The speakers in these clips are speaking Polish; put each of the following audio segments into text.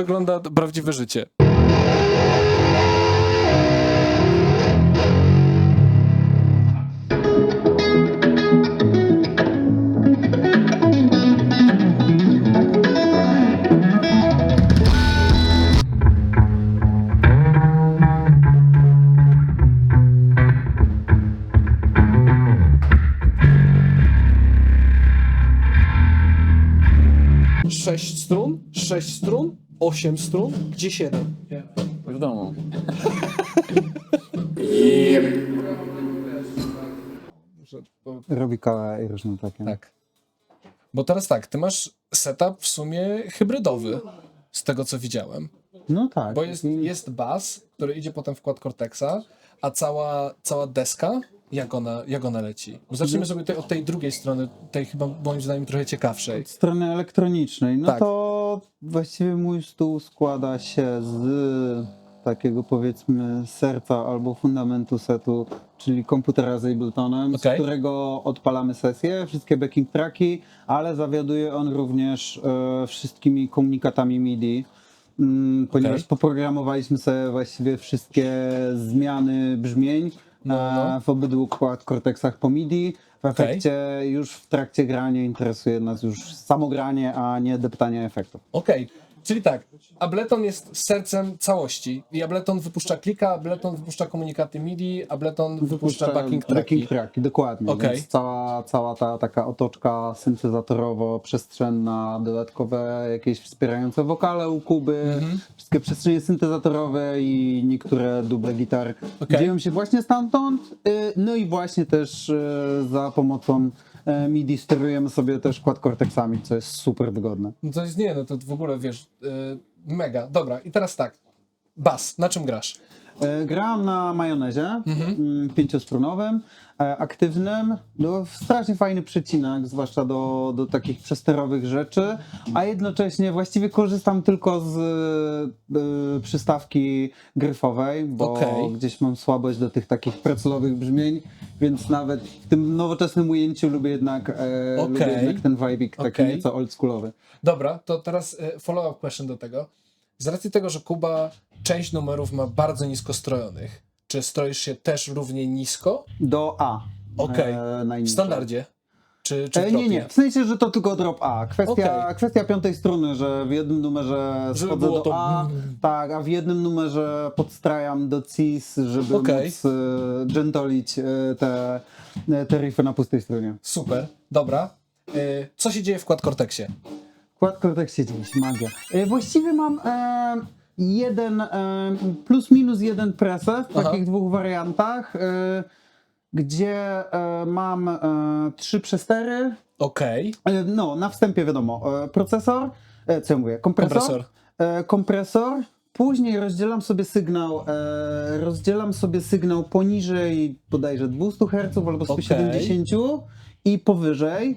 wygląda prawdziwe życie. 6 strun, 8 strun, gdzie 7? W domu. Robi kala i różne takie. Tak. Bo teraz tak, ty masz setup w sumie hybrydowy, z tego co widziałem. No tak. Bo jest, jest bas, który idzie potem w wkład Cortexa, a cała, cała deska, jak ona, jak ona leci? Zacznijmy mhm. sobie tutaj od tej drugiej strony, tej chyba moim zdaniem trochę ciekawszej. Od strony elektronicznej, no Tak. to właściwie mój stół składa się z takiego powiedzmy serca albo fundamentu setu, czyli komputera z Abletonem, Okej. z którego odpalamy sesję, wszystkie backing tracki, ale zawiaduje on również e, wszystkimi komunikatami MIDI. Mm, ponieważ Okej. poprogramowaliśmy sobie właściwie wszystkie zmiany brzmień No, no. e, w obydwu quad Cortexach po MIDI. W efekcie już w trakcie grania interesuje nas już samo granie, a nie deptanie efektów. Okej, czyli tak, Ableton jest sercem całości. I Ableton wypuszcza klika, Ableton wypuszcza komunikaty MIDI, Ableton wypuszcza backing tracki. Backing tracki, dokładnie. Okej. Więc cała, cała ta taka otoczka syntezatorowo-przestrzenna, dodatkowe jakieś wspierające wokale u Kuby, Mhm. wszystkie przestrzenie syntezatorowe i niektóre duble gitar Okej. dzieją się właśnie stamtąd. Y, No i właśnie też y, za pomocą MIDI sterujemy sobie też quad cortexami, co jest super wygodne. No to jest nie, no to w ogóle wiesz, yy, mega. Dobra, i teraz tak, bas, na czym grasz? E, Grałem na majonezie mm, pięciostrunowym, e, aktywnym. No, strasznie fajny przecinak, zwłaszcza do, do takich przesterowych rzeczy, a jednocześnie właściwie korzystam tylko z e, przystawki gryfowej, bo Okej. gdzieś mam słabość do tych takich preculowych brzmień, więc nawet w tym nowoczesnym ujęciu lubię jednak, e, lubię Okej. jednak ten vibik taki Okej. nieco oldschoolowy. Dobra, to teraz y, follow-up question do tego. Z racji tego, że Kuba część numerów ma bardzo nisko strojonych, czy stroisz się też równie nisko Do A. Okej. e, w standardzie? Czy, czy w E, nie, nie, w sensie, że to tylko drop A. Kwestia, Okej. kwestia piątej struny, że w jednym numerze Żeby schodzę do to- A, tak, a w jednym numerze podstrajam do cis, żeby Okej. móc e, gentolić e, te, te riffy na pustej stronie. Super, dobra. Y, co się dzieje w Quad Cortexie? Quad Cortex siedzi gdzieś, magia. E, właściwie mam e, jeden, plus minus jeden preset w Aha. takich dwóch wariantach, e, gdzie e, mam e, trzy przestery, Okej, E, No, na wstępie wiadomo, procesor, co ja mówię, kompresor, Kompresor. kompresor, później rozdzielam sobie sygnał, e, rozdzielam sobie sygnał poniżej bodajże 200 Hz albo 170 i powyżej.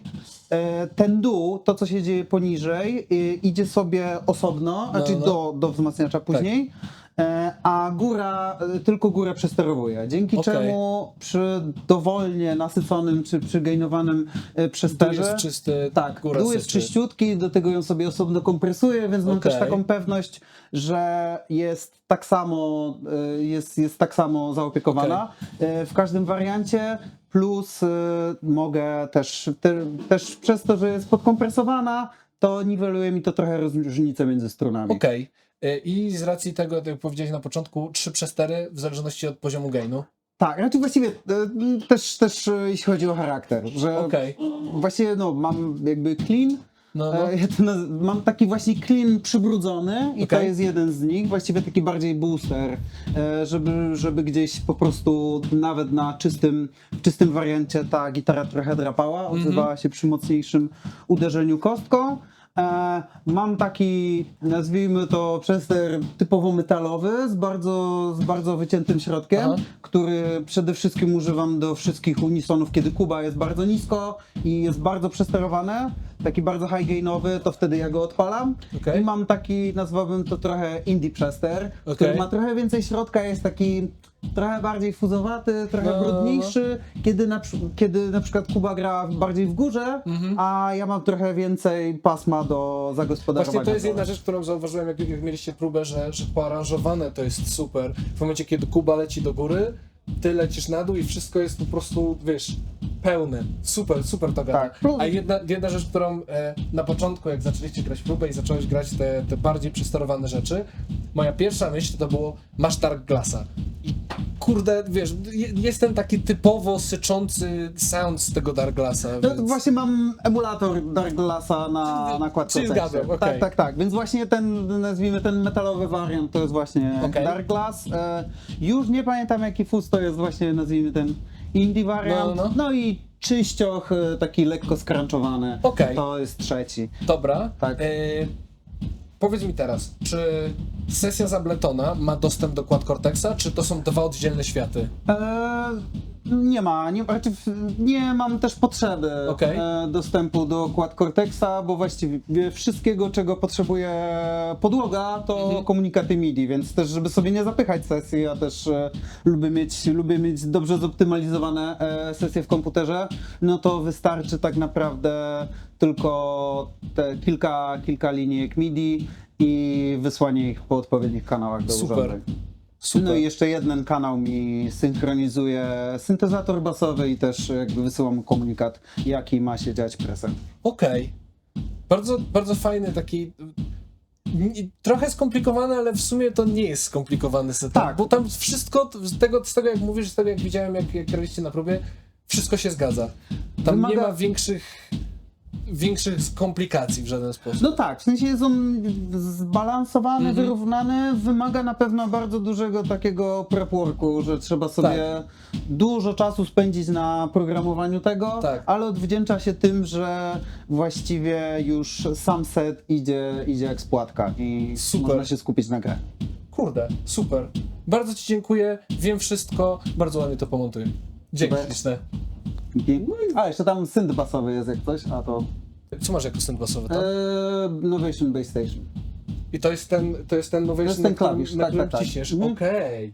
E, ten dół, to co się dzieje poniżej, idzie sobie osobno, znaczy no. Do, do wzmacniacza później. E, a góra, e, tylko górę przesterowuje. Dzięki Okej. czemu przy dowolnie nasyconym czy przygainowanym e, dół przesterze jest czysty, tak, góra dół jest syczy. czyściutki, do tego ją sobie osobno kompresuję, więc mam Okej. też taką pewność, że jest tak samo, jest, jest tak samo zaopiekowana y, w każdym wariancie. Plus y, mogę też, te, też przez to, że jest podkompresowana, to niweluje mi to trochę różnicę między stronami. Okej. Y, I z racji tego, jak powiedziałeś na początku, trzy przestery w zależności od poziomu gainu. Tak, znaczy właściwie y, też, też y, jeśli chodzi o charakter, że właściwie no, mam jakby clean, No, no. E, Ja to mam taki właśnie clean przybrudzony i to Okej. jest jeden z nich, właściwie taki bardziej booster, e, żeby, żeby gdzieś po prostu nawet na czystym, w czystym wariancie ta gitara trochę drapała, odzywała się przy mocniejszym uderzeniu kostką. E, mam taki, nazwijmy to przester typowo metalowy z bardzo, z bardzo wyciętym środkiem, Aha. który przede wszystkim używam do wszystkich unisonów, kiedy Kuba jest bardzo nisko i jest bardzo przesterowany, taki bardzo high gainowy, to wtedy ja go odpalam. Okej. I mam taki, nazwałbym to trochę indie przester, Okej. który ma trochę więcej środka, jest taki trochę bardziej fuzowaty, trochę No, no, no. brudniejszy, kiedy na, kiedy na przykład Kuba gra bardziej w górze, Mhm. a ja mam trochę więcej pasma do zagospodarowania. Właśnie to jest jedna rzecz, którą zauważyłem, jak, jak mieliście próbę, że, że poaranżowane to jest super. W momencie, kiedy Kuba leci do góry, ty lecisz na dół i wszystko jest po prostu, wiesz, pełne. Super, super to gada. Tak. A jedna, jedna rzecz, którą e, na początku, jak zaczęliście grać próbę i zacząłeś grać te, te bardziej przesterowane rzeczy, moja pierwsza myśl to było, masz Dark Glassa. I kurde, wiesz, je- jest ten taki typowo syczący sound z tego Dark Glassa. No, Więc... Właśnie mam emulator Dark Glassa na, na kładce Czyli zgadzam, okej. Tak, tak, tak. Więc właśnie ten, nazwijmy ten metalowy wariant, to jest właśnie Okej. Dark Glass. E, już nie pamiętam jaki fuz to jest właśnie, nazwijmy ten indie wariant. No, No, no. i czyścioch e, taki lekko skrunchowany. Okej. To jest trzeci. Dobra. Tak. E, powiedz mi teraz, czy sesja z Abletona ma dostęp do Quad Cortexa, czy to są dwa oddzielne światy? E, nie ma, nie, znaczy, nie mam też potrzeby Okej. e, dostępu do Quad Cortexa, bo właściwie wszystkiego, czego potrzebuje podłoga, to Mhm. komunikaty MIDI, więc też, żeby sobie nie zapychać sesji, ja też e, lubię, mieć, lubię mieć dobrze zoptymalizowane e, sesje w komputerze, no to wystarczy tak naprawdę tylko te kilka, kilka linijek MIDI i wysłanie ich po odpowiednich kanałach do Super. urządzeń. Super. No i jeszcze jeden kanał mi synchronizuje syntezator basowy i też jakby wysyłam komunikat, jaki ma się dziać preset. Okej. Bardzo, bardzo fajny taki. n- Trochę skomplikowany, ale w sumie to nie jest skomplikowany setup. Tak. Bo tam wszystko, z tego, z tego jak mówisz, z tego jak widziałem, jak, jak graliście na próbie, wszystko się zgadza. Tam nie Wymaga- ma większych, większych komplikacji w żaden sposób. No tak, w sensie jest on zbalansowany, Mhm. wyrównany, wymaga na pewno bardzo dużego takiego prep worku, że trzeba sobie dużo czasu spędzić na programowaniu tego, Tak. ale odwdzięcza się tym, że właściwie już sam set idzie, idzie jak spłatka i Super. można się skupić na grę. Kurde, super. Bardzo Ci dziękuję, wiem wszystko, bardzo ładnie to pomontuję. Dzięki Super. śliczne. A, jeszcze tam synth basowy jest jak coś, a to Co masz jako syn basowy tam? Eee, Novation Base Station. I to jest ten, to jest ten nowy To jest ten klawisz, na tak, którym tak, tak. ciśniesz. Mhm. Okej.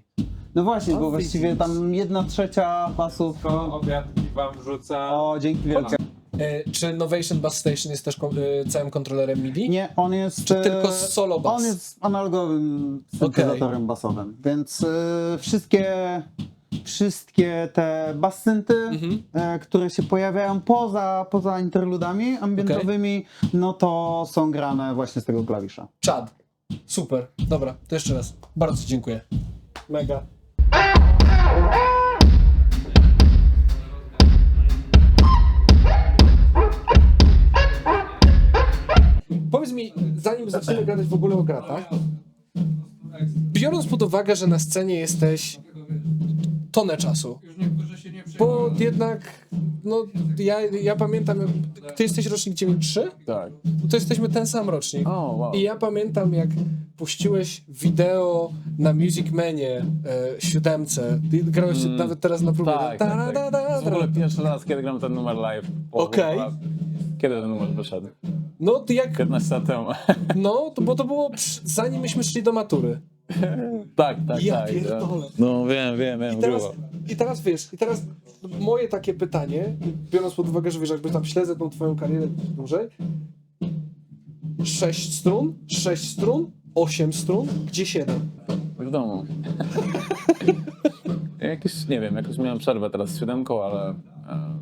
No właśnie, bo właściwie widzisz. tam jedna trzecia pasów. To obiadki wam rzuca. O, dzięki wielkie. E, Czy Novation Bass Station jest też e, całym kontrolerem MIDI? Nie, on jest. Czy e, tylko solo bass? On jest analogowym syntezatorem basowym, więc e, wszystkie. Wszystkie te bassynty, Mhm. e, które się pojawiają poza, poza interludami ambientowymi, no to są grane właśnie z tego klawisza. Chad. Super. Dobra, to jeszcze raz. Bardzo dziękuję. Mega. Powiedz mi, zanim zaczniemy gadać w ogóle o gratach, biorąc pod uwagę, że na scenie jesteś tonę czasu, bo jednak, no, ja, ja pamiętam, ty jesteś rocznik 9.3? Tak. To jesteśmy ten sam rocznik. O, wow. I ja pamiętam, jak puściłeś wideo na Music Manie e, siódemce. Ty grałeś Mm. nawet teraz na próbie. Tak, Ta- tak, da- da- tak. da- To jest w ogóle pierwszy raz, kiedy gram ten numer live. po Okej. Kiedy ten numer wyszedł? No, ty jak, 15 lat temu. no, to, bo to było przy, zanim myśmy szli do matury. tak, tak, Ja tak. pierdolę. No wiem, wiem, wiem, I teraz. I teraz wiesz, i teraz moje takie pytanie, biorąc pod uwagę, że wiesz, jakby tam śledzę tą twoją karierę dłużej. Sześć strun, sześć strun, osiem strun, gdzie siedem? W domu. jakiś, nie wiem, jakoś miałem przerwę teraz z siódemką, ale... e,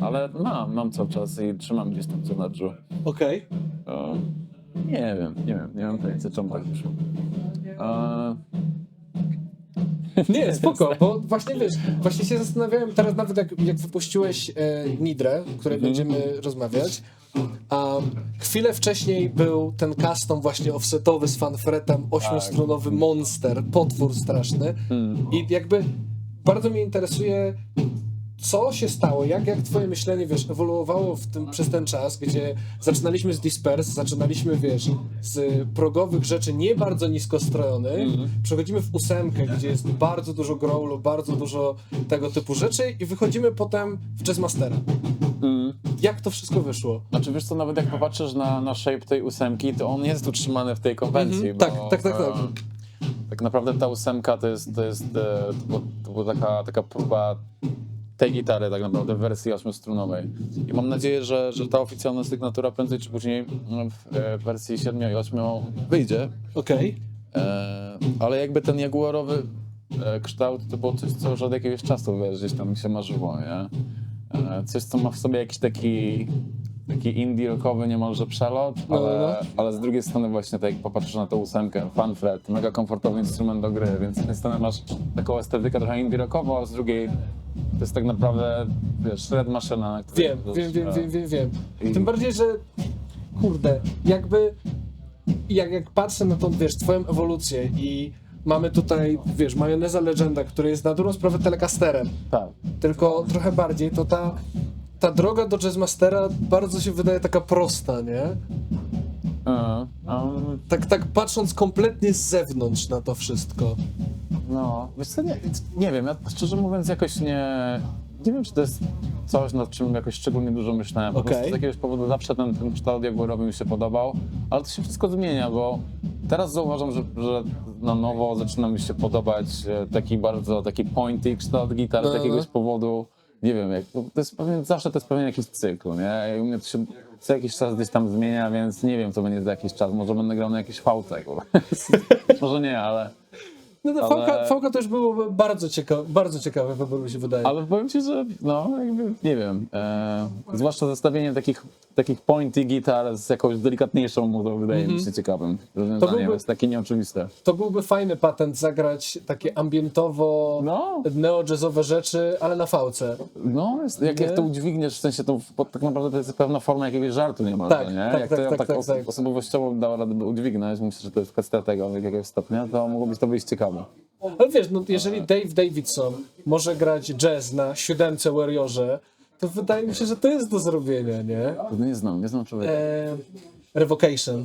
Ale mam, mam cały czas i trzymam gdzieś tam co na drzwi. Okej. E, Nie wiem, nie wiem, nie mam pojęcia czemu tak wyszło. E, Nie, spoko, bo właśnie wiesz, właśnie się zastanawiałem teraz nawet jak, jak wypuściłeś e, Nidrę, o której będziemy rozmawiać, a chwilę wcześniej był ten custom właśnie offsetowy z fanfretem, ośmiostrunowy monster, potwór straszny. I jakby bardzo mnie interesuje co się stało, jak, jak twoje myślenie, wiesz, ewoluowało w tym, przez ten czas, gdzie zaczynaliśmy z Disperse, zaczynaliśmy, wiesz, z progowych rzeczy nie bardzo nisko strojony, przechodzimy w ósemkę, gdzie jest bardzo dużo growlu, bardzo dużo tego typu rzeczy i wychodzimy potem w Jazzmastera. mm. Jak to wszystko wyszło? Znaczy wiesz co, nawet jak popatrzysz na, na shape tej ósemki, to on jest utrzymany w tej konwencji. Mhm, bo, tak, tak, tak, tak. e, tak naprawdę ta ósemka to jest, to jest e, to, było- to była taka, taka próba tej gitary tak naprawdę w wersji ośmiostrunowej. I mam nadzieję, że, że ta oficjalna sygnatura prędzej czy później mm, w e, wersji 7 i 8 wyjdzie. Okej. E, ale jakby ten jaguarowy e, kształt to było coś, co już od jakiegoś czasu wiesz, gdzieś tam mi się marzyło, nie? Coś, co ma w sobie jakiś taki taki indie rockowy niemalże przelot, No, ale, no, no. ale z drugiej strony właśnie tak jak popatrzysz na tą ósemkę, fanfret, mega komfortowy instrument do gry, więc z jednej strony masz taką estetykę trochę indie rockową, a z drugiej to jest tak naprawdę, wiesz, shred maszyna. Wiem, wiem, wiem, e, wiem, wiem, wiem. I- Tym bardziej, że kurde, jakby jak, jak patrzę na tą, wiesz, twoją ewolucję i mamy tutaj, wiesz, majoneza Legenda, który jest na dobrą sprawę telecasterem, Tak. tylko trochę bardziej, to ta, ta droga do Jazzmastera bardzo się wydaje taka prosta, nie? E, um, Tak, tak patrząc kompletnie z zewnątrz na to wszystko. No, wiesz co, nie, nie wiem, ja szczerze mówiąc jakoś nie, nie wiem, czy to jest coś, nad czym jakoś szczególnie dużo myślałem. Po Okej. prostu z jakiegoś powodu zawsze ten, ten kształt jaguarowy mi się podobał, ale to się wszystko zmienia, bo teraz zauważam, że, że na nowo zaczyna mi się podobać e, taki bardzo, taki pointy kształt gitary No, z no, jakiegoś powodu. Nie wiem, jak, to jest pewien, zawsze to jest pewien jakiś cykl, nie? I u mnie to się co jakiś czas gdzieś tam zmienia, więc nie wiem, co będzie za jakiś czas. Może będę grał na jakiejś fałce. Może nie, ale... No to Ale- Fałka, Fałka też byłoby bardzo ciekawe, bardzo ciekawe wybór mi się wydaje. Ale powiem ci, że no jakby, nie wiem, e, zwłaszcza zestawienie takich, takich pointy gitar z jakąś delikatniejszą muzą wydaje mi się ciekawym rozwiązaniem, byłby- jest takie nieoczywiste. To byłby fajny patent zagrać takie ambientowo No. neo-jazzowe rzeczy, ale na fałce. No, jest, jak, jak to udźwigniesz, w sensie to tak naprawdę to jest pewna forma jakiegoś żartu niemalże, Tak, nie? tak, jak tak, to tak, tak, tak, tak. osobowościowo dała radę udźwignąć, myślę, że to jest kwestia tego jakiegoś stopnia, to mogło być to być ciekawe. Ale wiesz, no, jeżeli Dave Davidson może grać jazz na siódemce Warriorze, to wydaje mi się, że to jest do zrobienia, nie? Nie znam, nie znam człowieka. E, Revocation.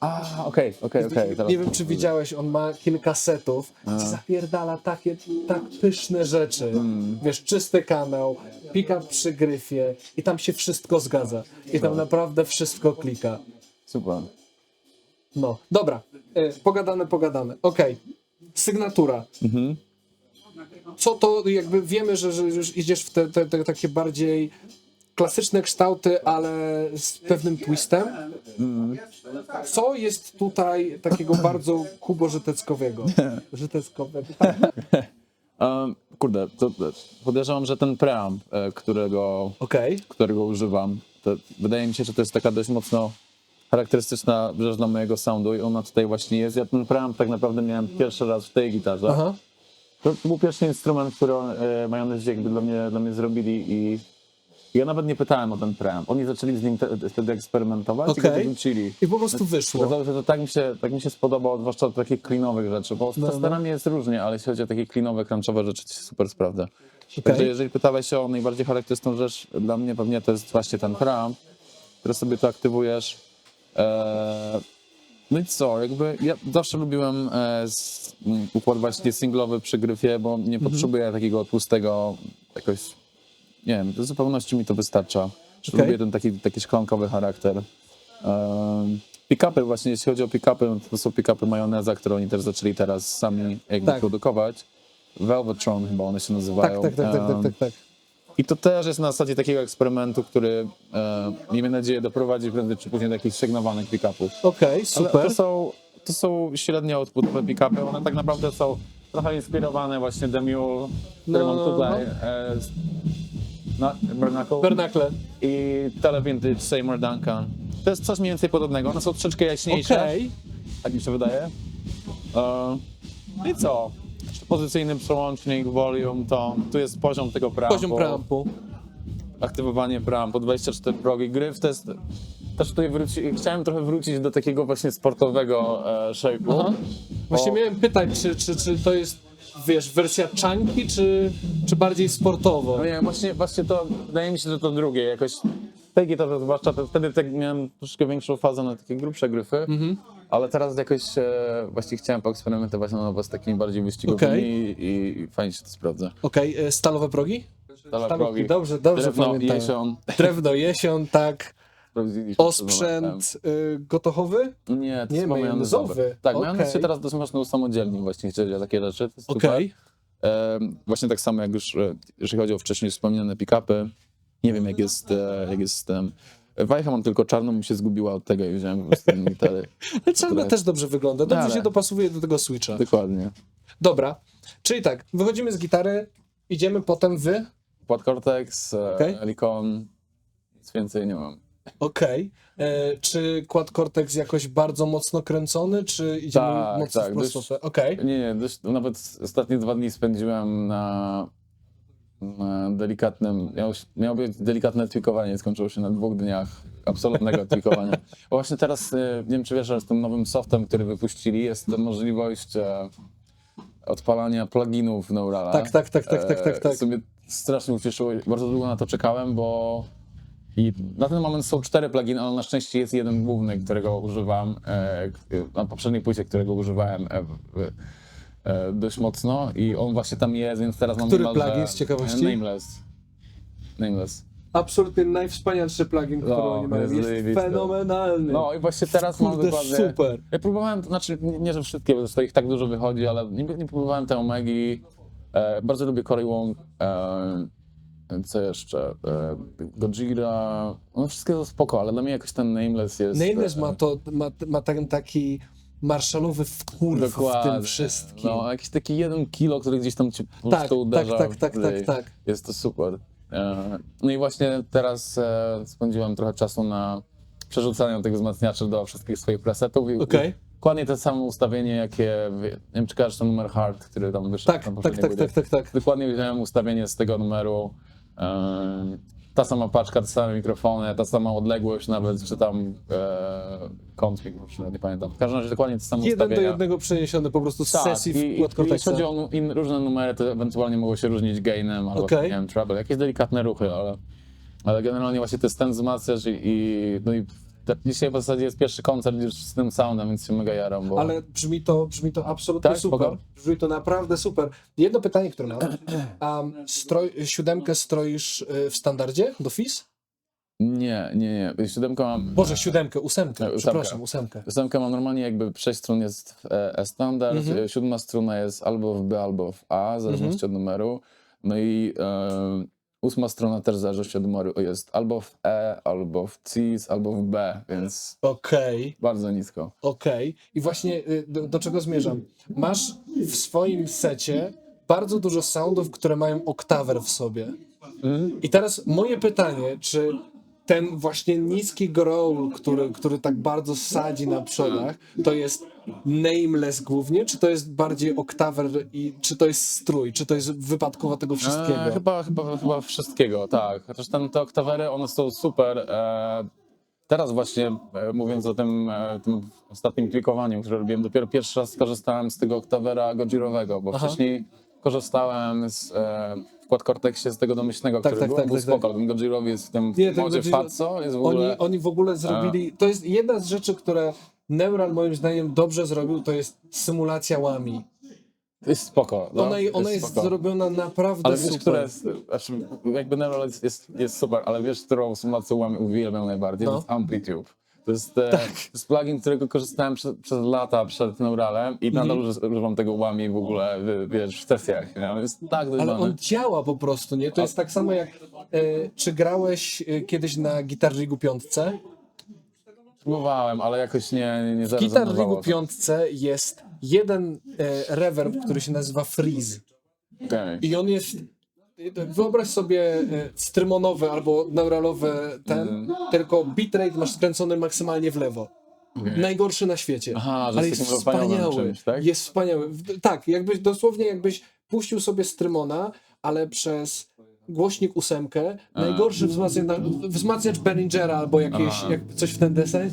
A, okej, okej, okej. Nie wiem, czy widziałeś, on ma kilka setów, gdzie zapierdala takie tak pyszne rzeczy. Mm. Wiesz, czysty kanał, pick-up przy gryfie i tam się wszystko zgadza. I tam naprawdę wszystko klika. Super. No, dobra. E, pogadane, pogadane. Okej. Sygnatura. Mhm. Co to, jakby wiemy, że, że już idziesz w te, te, te takie bardziej klasyczne kształty, ale z pewnym twistem. Co jest tutaj takiego bardzo kubo-żyteckowego? Żyteckowego. Um, kurde, to, podejrzewam, że ten preamp, e, którego Okej. którego używam. Wydaje mi się, że to jest taka dość mocno charakterystyczna rzecz dla mojego soundu i ona tutaj właśnie jest. Ja ten preamp tak naprawdę miałem pierwszy raz w tej gitarze. Aha. To był pierwszy instrument, który e, Majonez jakby dla mnie, dla mnie zrobili i i ja nawet nie pytałem o ten preamp. Oni zaczęli z nim te, wtedy eksperymentować i Okej. go wyrzucili. I po prostu wyszło. Okazało się, że tak mi się, tak mi się spodobało, zwłaszcza od takich klinowych rzeczy, bo No, no, starami jest różnie, ale jeśli chodzi o takie klinowe, crunchowe rzeczy, to się super sprawdza. Okej. Także jeżeli pytałeś się o najbardziej charakterystyczną rzecz, dla mnie pewnie to jest właśnie ten preamp, który sobie tu aktywujesz. Eee, no i co, jakby ja zawsze lubiłem e, z, m, układ właśnie singlowy przy gryfie, bo nie Mhm. potrzebuję takiego tłustego jakoś, nie wiem, w zupełności mi to wystarcza. Okej. Lubię ten taki, taki szklankowy charakter. Um, pick-upy właśnie, jeśli chodzi o pick-upy, no to są pick-upy majoneza, które oni też zaczęli teraz sami jakby Tak. produkować. Velvetron chyba one się Tak, nazywają. tak, tak, tak, tak, Em, tak, tak. I to też jest na zasadzie takiego eksperymentu, który e, miejmy nadzieję doprowadzi prędzej czy później do jakichś sygnowanych pick-upów. Okej, Ale super. to są, to są średnio outputowe pick-upy, one tak naprawdę są trochę inspirowane właśnie The Mule, który No, mam no, tutaj. E, z, na, Bernacle Bernakle. i Televintage Seymour Duncan. To jest coś mniej więcej podobnego, one są troszeczkę jaśniejsze, Okej. tak mi się wydaje. E, no I co? Pozycyjny przełącznik, volume, to tu jest poziom tego preampu. Poziom preampu. aktywowanie preampu, 24 progi. Gryf to jest... Też tutaj wróci, chciałem trochę wrócić do takiego właśnie sportowego e, shape'u. Aha. Właśnie Bo- miałem pytać, czy, czy, czy to jest, wiesz, wersja czanki, czy, czy bardziej sportowo? No nie, właśnie, właśnie to, wydaje mi się, że to drugie jakoś. W tej gitarze zwłaszcza, to wtedy tak miałem troszkę większą fazę na takie grubsze gryfy, Mhm. Ale teraz jakoś e, właśnie chciałem poeksperymentować na nowo z takimi bardziej wyścigowymi Okej. i, i fajnie się to sprawdza. Okej, e, stalowe progi? Stalowe Stalowe progi. Dobrze, dobrze Drewno, pamiętam. jesion. Drewno, jesion, tak. sprawdziliśmy. przed Osprzęt y, gotochowy? Nie, to Nie, jest majonezowy. majonezowy. Tak, Okej. majonez się teraz dosyć mocno usamodzielnił właśnie, jeśli chodzi o takie rzeczy. To jest super. Okej. Em, Właśnie tak samo jak już, e, jeżeli chodzi o wcześniej wspomniane pick-upy. Nie wiem jak jest, e, jak jest z tym. Wajcha mam tylko czarną, mi się zgubiła od tego i wziąłem po prostu tę gitary. Ale czarna też dobrze wygląda. Dobrze Ale- się dopasuje do tego Switcha. Dokładnie. Dobra, czyli tak, wychodzimy z gitary, idziemy potem w... Cortex, e, Okej. Helicon, nic więcej nie mam. Okej. E, Czy Quad Cortex jakoś bardzo mocno kręcony, czy idziemy Tak, mocno tak, dość-? Okej. Nie, nie, dość, nawet ostatnie dwa dni spędziłem na delikatnym, miało, się- miało być delikatne tweakowanie, skończyło się na dwóch dniach absolutnego tweakowania. Bo właśnie teraz, e, nie wiem czy wiesz, ale z tym nowym softem, który wypuścili, jest możliwość e, odpalania pluginów w Neurala. Tak, tak, tak, tak, tak, tak, tak. Co mnie strasznie ucieszyło, bardzo długo na to czekałem, bo i na ten moment są cztery pluginy, ale na szczęście jest jeden główny, którego używam e, na poprzedniej płycie, którego używałem e, e, dość mocno i on właśnie tam jest, więc teraz mam Który niemalże- plugin z ciekawości? e, Nameless. Nameless. Absolutnie najwspanialszy plugin, który No, oni mają. jest Jest zajebisty. fenomenalny. No i właśnie teraz mam Kurde, dokładnie... super. Ja próbowałem, to znaczy nie, nie że wszystkie, bo to ich tak dużo wychodzi, ale nie, nie próbowałem te Omegi. E, bardzo lubię Cory Wong. E, co jeszcze? E, Gojira. No wszystkie to spoko, ale dla mnie jakoś ten Nameless jest... Nameless e, ma, to, ma, ma ten taki marszałowy wkurw w tym wszystkim. No, jakiś taki jeden kilo, który gdzieś tam cię po tak, prostu tak, uderza. tak, tak, tak, ryj. tak. Jest to super. E, No i właśnie teraz e, spędziłem trochę czasu na przerzucaniu tych wzmacniaczy do wszystkich swoich presetów i Okej. dokładnie to samo ustawienie, jakie, nie wiem czy kojarzysz ten numer hard, który tam wyszedł Tak, na tak, tak, tak, tak, tak. Dokładnie wziąłem ustawienie z tego numeru. Ta sama paczka, te same mikrofony, ta sama odległość nawet, czy tam e, kąt mikrofonu, nie pamiętam. W każdym razie dokładnie te same Jeden do ustawienia. jednego przeniesiony po prostu z Tak, sesji i, w i Cortexa. jeśli chodzi o nu- in, różne numery, to ewentualnie mogą się różnić gainem albo Okej. nie wiem, treble, jakieś delikatne ruchy, ale, ale generalnie właśnie to jest ten wzmacniacz i, i, no i dzisiaj w zasadzie jest pierwszy koncert już z tym soundem, więc się mega jaram, bo Ale brzmi to, brzmi to absolutnie Tak, super. spoko. Brzmi to naprawdę super. Jedno pytanie, które mam. A stroj, siódemkę stroisz y, w standardzie do FIS? nie, nie, nie, siódemkę mam... Boże, siódemkę, ósemkę. Ósemkę. Przepraszam, ósemkę. Ósemkę mam normalnie jakby sześć strun jest w e, E standard, Mhm. siódma struna jest albo w B, albo w A, w zależności od numeru. No i e, ósma strona też zależności od numeru jest albo w E, albo w Cis, albo w B, więc Okej, bardzo nisko. okej. I właśnie y, do, do czego zmierzam? Masz w swoim secie bardzo dużo soundów, które mają oktawer w sobie. I teraz moje pytanie, czy ten właśnie niski growl, który, który tak bardzo sadzi na przodach, to jest nameless głównie, czy to jest bardziej oktawer i czy to jest strój, czy to jest wypadkowa tego wszystkiego? E, chyba, chyba, chyba wszystkiego, tak. Chociaż ten, te oktawery, one są super. E, teraz właśnie, e, mówiąc o tym, e, tym ostatnim klikowaniu, które robiłem, dopiero pierwszy raz skorzystałem z tego oktawera Gojirowego, bo Aha. wcześniej korzystałem z, Quad Cortexie z tego domyślnego, Tak, który tak, był, tak, był tak, spoko, ale ten Gojirowi jest w tym modzie Fatso, jest w ogóle... Oni, oni w ogóle zrobili. To jest jedna z rzeczy, które Neural moim zdaniem dobrze zrobił, to jest symulacja łami. To jest spoko. no, Ona, ona jest zrobiona naprawdę Ale wiesz, super. która jest, znaczy, jakby Neural jest, jest, jest super, ale wiesz, którą symulację łam- uwielbiam najbardziej? No. To jest Amplitude. To jest, e, to jest plugin, którego korzystałem prze, przez lata przed Neuralem i nadal uży- używam tego łami w ogóle, w- wiesz, w sesjach. Jest tak Ale on działa po prostu, nie? To jest tak samo jak. E, czy grałeś e, kiedyś na Guitar Rigu piątce? Próbowałem, ale jakoś nie, nie, W Guitar Rigu to. piątce jest jeden e, reverb, który się nazywa freeze. Okej. I on jest. Wyobraź sobie e, strymonowy albo neuralowy ten, Mhm. tylko bitrate masz skręcony maksymalnie w lewo. Najgorszy na świecie. Aha, ale jest wspaniały. czymś, tak? Jest wspaniały. Tak, jakbyś dosłownie jakbyś puścił sobie strymona, ale przez głośnik ósemkę, najgorszy wzmacniacz, wzmacniacz Behringera albo jakieś, jak coś w ten deseń.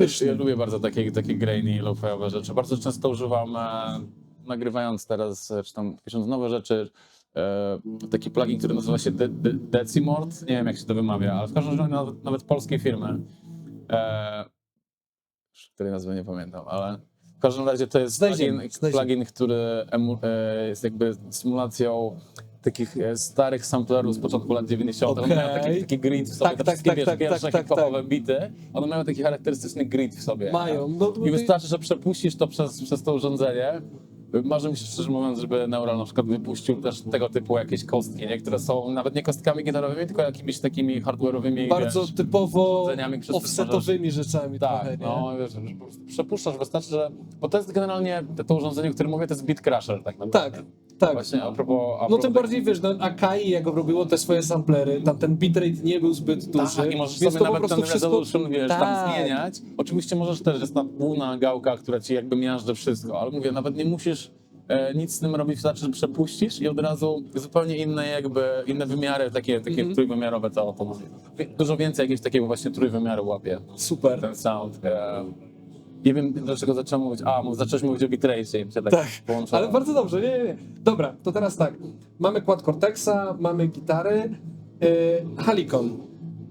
Jest Ja lubię bardzo takie, takie grainy, lo-fiowe rzeczy. Bardzo często używam, e, nagrywając teraz, e, czy tam pisząc nowe rzeczy, e, taki plugin, który nazywa się De- De- Decimort. Nie wiem, jak się to wymawia, ale w każdym razie nawet, nawet polskiej firmy. E, której nazwy nie pamiętam, ale w każdym razie to jest plugin, plugin który e, jest jakby symulacją takich e, starych samplerów z początku lat 90. One mają taki, taki grid w sobie, Tak, te tak, wszystkie tak, wiesz, tak, pierwsze tak, tak, tak. bity, one mają taki charakterystyczny grid w sobie. Mają, no, I wystarczy, że przepuścisz to przez, przez to urządzenie. Marzy mi się szczerze mówiąc, żeby Neural na przykład wypuścił też tego typu jakieś kostki, nie? które są nawet nie kostkami gitarowymi, tylko jakimiś takimi hardware'owymi, bardzo wiesz, typowo offsetowymi rzeczami tak, trochę, nie? no wiesz, przepuszczasz, wystarczy, że... Bo to jest generalnie, to urządzenie, o którym mówię, to jest Beat Crusher tak naprawdę. Tak, tak. Właśnie a propos... A No propos tym bardziej, wiesz, no, Akai jak robiło te swoje samplery, tam ten bitrate nie był zbyt duży, Tak, i możesz sobie to nawet ten wszystko... resolution, wiesz, tam Tak. zmieniać. Oczywiście możesz też, jest ta główna gałka, która ci jakby miażdży wszystko, ale mówię, nawet nie musisz e, nic z tym robić, że przepuścisz i od razu zupełnie inne jakby, inne wymiary, takie, takie Mhm. trójwymiarowe to, to dużo więcej jakiegoś takiego właśnie trójwymiaru łapie Super. ten sound. E, nie wiem dlaczego zacząłem mówić, a, zacząłeś mówić o bitracie i mi się tak, Tak, połączyło. ale bardzo dobrze, nie, nie, nie. Dobra, to teraz tak. Mamy quad Cortexa, mamy gitary. Yy, Halikon,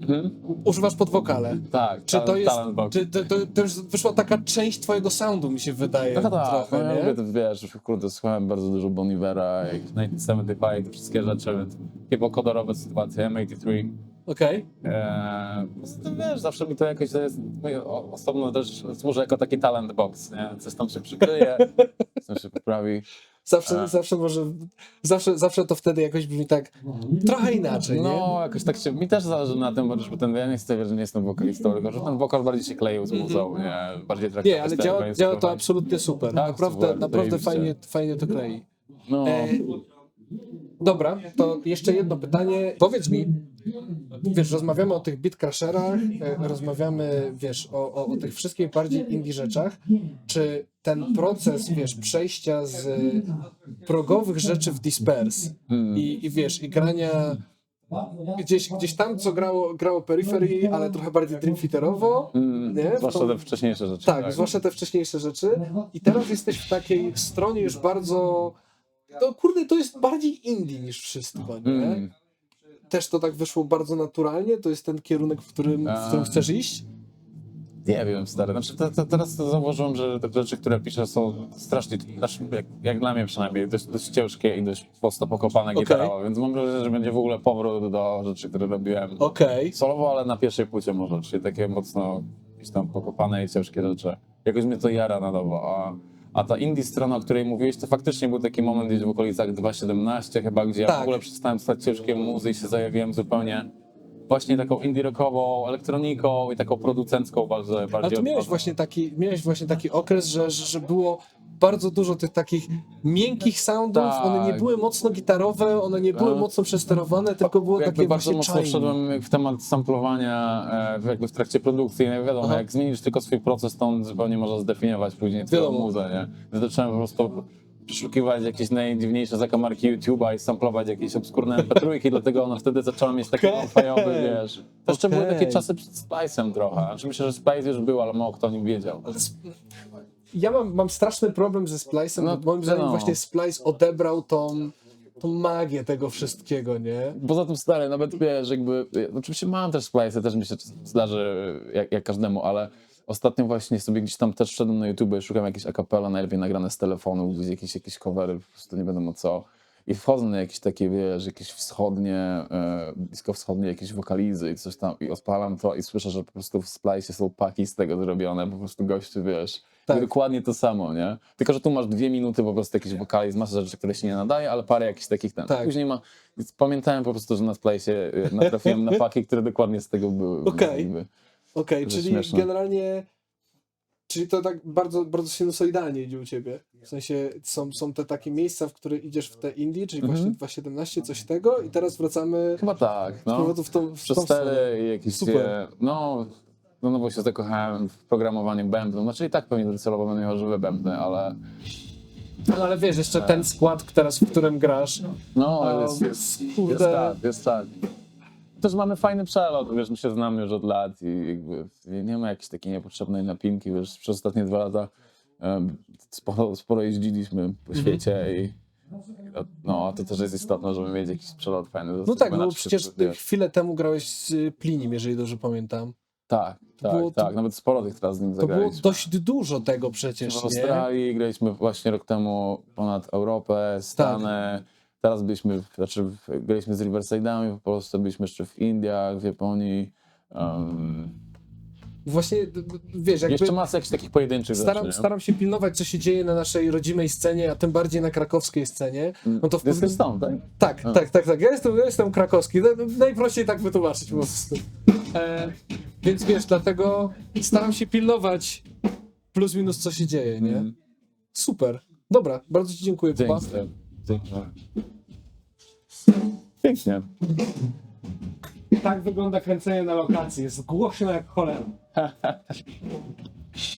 Mhm. używasz podwokale. Tak, Czy to jest, box. czy to, to, to już wyszła taka część twojego soundu, mi się wydaje, No tak, trochę, no, ja nie? mówię, to wiesz, kurde, słuchałem bardzo dużo Bon Ivera, jak 1975, te wszystkie rzeczy, hipokodorowe sytuacje, M83. Okej, Eee, wiesz, zawsze mi to jakoś to jest, mówię, o- osobno też służy jako taki talent box, nie? Coś tam się przykryje, coś tam się poprawi. zawsze, A. zawsze może, zawsze, zawsze to wtedy jakoś brzmi tak trochę inaczej, nie? No, jakoś tak się, mi też zależy na tym, żeby ten, ja nie chcę, że nie jestem wokalistą, tylko że ten wokal bardziej się kleił z muzą, nie? Bardziej traktował Nie, ale działa, działa to absolutnie super. Tak, naprawdę super, naprawdę zajebiście. fajnie, fajnie to klei. No, E, dobra, to jeszcze jedno pytanie. Powiedz mi, wiesz, rozmawiamy o tych bitcrasherach, e, rozmawiamy, wiesz, o, o, o tych wszystkich bardziej indie rzeczach. Czy ten proces, wiesz, przejścia z progowych rzeczy w disperse Hmm. i, i wiesz, i grania gdzieś, gdzieś tam, co grało, grało Periphery, ale trochę bardziej dreamfeaterowo, mm, nie? zwłaszcza To- te wcześniejsze rzeczy. tak, zwłaszcza te wcześniejsze rzeczy. I teraz jesteś w takiej stronie już bardzo. No kurde, to jest bardziej indie niż wszystko, nie? Mm. Też to tak wyszło bardzo naturalnie. To jest ten kierunek, w którym, w którym chcesz iść. Nie wiem, stary. Znaczy, te, te, teraz to zauważyłem, że te rzeczy, które piszę, są strasznie, znaczy, jak, jak dla mnie przynajmniej, dość, dość ciężkie i dość prosto pokopane Okej. gitarowo, więc mam wrażenie, że będzie w ogóle powrót do rzeczy, które robiłem Okej. solowo, ale na pierwszej płycie może, czyli takie mocno gdzieś tam pokopane i ciężkie rzeczy. Jakoś mnie to jara na nowo, a, a ta indie strona, o której mówiłeś, to faktycznie był taki moment gdzieś w okolicach 2.17 chyba, gdzie ja Tak. w ogóle przestałem stać ciężkie muzy i się zajawiłem zupełnie właśnie taką indie rockową, elektroniką i taką producencką bardzo bardziej. Ale to miałeś właśnie taki, miałeś właśnie taki okres, że, że, że było bardzo dużo tych takich miękkich soundów. Tak. One nie były mocno gitarowe, one nie były No. mocno przesterowane, tylko było jakby takie bardzo właśnie mocno chime. wszedłem w temat samplowania e, w- jakby w trakcie produkcji. No wiadomo, Aha. jak zmienisz tylko swój proces, to on zupełnie może zdefiniować później twoją muzę, nie? Zacząłem po prostu przeszukiwać jakieś najdziwniejsze zakamarki YouTube'a i samplować jakieś obskurne MP3, dlatego ona wtedy zaczęła mieć taki Okej. fajowy, wiesz. To jeszcze były takie czasy przed Spice'em trochę. Znaczy myślę, że Spice już był, ale mało kto o nim wiedział. Ja mam, mam straszny problem ze Splice'em, No, moim zdaniem no. właśnie Splice odebrał tą, tą magię tego wszystkiego, nie? Poza tym stary, nawet wiesz, jakby, ja oczywiście mam też splice, też mi się zdarzy, jak, jak każdemu, ale ostatnio właśnie sobie gdzieś tam też wszedłem na YouTube i szukam jakieś acapella, najlepiej nagrane z telefonu, gdzieś jakieś, jakieś covery, po prostu nie wiadomo co. I wchodzę na jakieś takie, wiesz, jakieś wschodnie, e, blisko wschodnie jakieś wokalizy i coś tam i odpalam to i słyszę, że po prostu w splice są paki z tego zrobione, po prostu gościu, wiesz, Tak. i dokładnie to samo, nie? Tylko, że tu masz dwie minuty po prostu jakiś wokalizm, masa rzeczy, które się nie nadaje, ale parę jakichś takich ten. Tak. Później ma, więc pamiętałem po prostu, że na splice y, natrafiłem na paki, które dokładnie z tego były. Okej. Jakby. Okej, To czyli śmieszne. generalnie. Czyli to tak bardzo, bardzo sinusoidalnie idzie u ciebie. W sensie są, są te takie miejsca, w które idziesz w te indie, czyli Mhm. właśnie 2.17, coś tego, i teraz wracamy Chyba tak, z no. powrotu w tą, w Przez tą stronę. jakieś Super. dwie, no, no, no bo się zakochałem w programowaniu bębnu. Znaczy i tak pewnie docelowo będę miał żywe bębny, ale No ale wiesz, jeszcze ten skład teraz, w którym grasz. no, A, jest, jest, jest kurde. tak, jest tak. Też mamy fajny przelot, wiesz, my się znamy już od lat i jakby nie ma jakiejś takiej niepotrzebnej napinki, wiesz, przez ostatnie dwa lata sporo, sporo jeździliśmy Mhm. po świecie i no, a to też jest istotne, żeby mieć jakiś przelot fajny. No tak, bo przecież chwilę temu grałeś z Plinim, jeżeli dobrze pamiętam. Tak, tak, było to- tak, nawet sporo tych teraz z nim To było zagraliśmy. dość dużo tego przecież, W nie? Australii graliśmy właśnie rok temu ponad Europę, Stany, Teraz byliśmy, znaczy graliśmy z Riverside'ami, po prostu byliśmy jeszcze w Indiach, w Japonii. Um, Właśnie, wiesz, jakby jeszcze masa jakichś takich pojedynczych staram, rzeczy. staram się pilnować, co się dzieje na naszej rodzimej scenie, a tym bardziej na krakowskiej scenie. No to w Jesteś stąd, tak? Tak, A. tak, tak, tak. Ja jestem, ja jestem krakowski. No, no, najprościej tak wytłumaczyć po prostu. E, więc wiesz, dlatego staram się pilnować plus minus co się dzieje, nie? Mhm. Super. Dobra, bardzo Ci dziękuję. Dzięki. Dzięki. Pięknie. Tak wygląda kręcenie na lokacji. Jest głośno jak cholera.